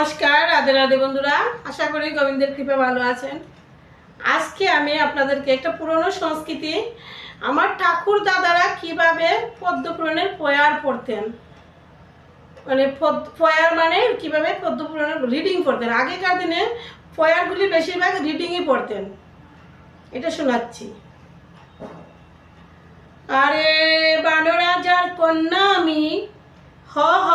নমস্কার, রাধে রাধে বন্ধুরা। আশা করি গোবিন্দের কৃপা ভালো আছেন। আজকে আমি আপনাদেরকে একটা পুরনো সংস্কৃতি, আমার ঠাকুর দাদারা কীভাবে পদ্মপুরাণের পয়ার পড়তেন মানে পয়ার মানে কীভাবে পদ্মপুরাণের রিডিং পড়তেন আগেকার দিনে পয়ারগুলি বেশিরভাগ রিডিংই পড়তেন এটা শোনাচ্ছি। আরে বানরাজার কন্যা আমি, হ হ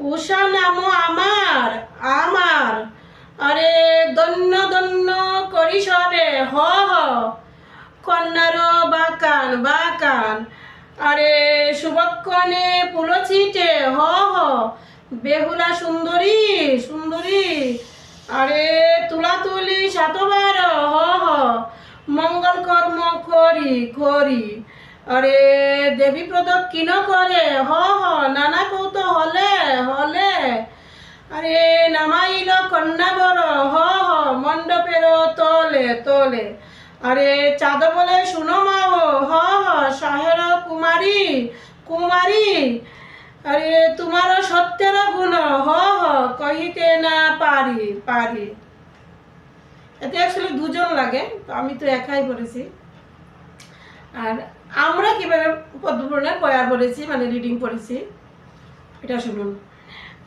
উষা নাম আমার আমার। আরে দন্য দন্য করি সবে, হ হ। কন্যার বাকান বাকান। আরে শুভক্ষণে পুলছিটে হ হ। বেহুলা সুন্দরী সুন্দরী। আরে তুলা তুলি সাতবার, হ হ। মঙ্গল কর্ম করি করি। আরে দেবী প্রদক্ষিণ করে, হ হ। আরে নামাইল কন্যা বড় হ হ, মণ্ডপের তলে তলে। আরে চাঁদ বলে শুনো মাও হ হ, সাহের কুমারী কুমারী। আরে তোমার সত্যের গুণ, হ হ, কহিতে না পারি পারি। এতে অ্যাকচুয়ালি দুজন লাগে, তো আমি তো একাই পড়েছি। আর আমরা কীভাবে পদ্মপুরাণের বয়ার পড়েছি মানে রিডিং পড়েছি, এটা শুনুন।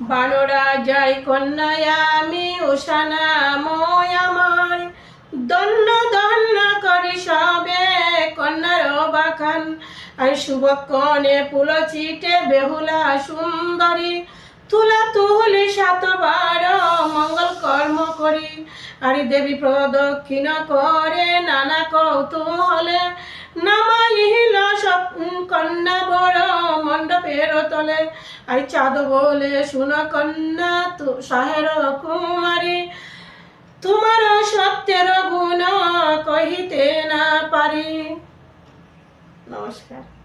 বানরা যাই কন্যায়, আমি ওষানা ময় আমার দন্ন দন্ন করি সবে কন্যার বাখান। আর শুভক্ষণে পুলচিটে বেহুলা সুন্দরী। তুলা তুলি সাতবার মঙ্গল কর্ম করি। আর দেবী প্রদক্ষিণ করে নানা কৌতূহলে নামাইল মণ্ডপের তলে, আই চাঁদ বলে শুন কন্যা তু, সাহের কুমারী। তোমার সত্যের গুণ কহিতে না পারি। নমস্কার।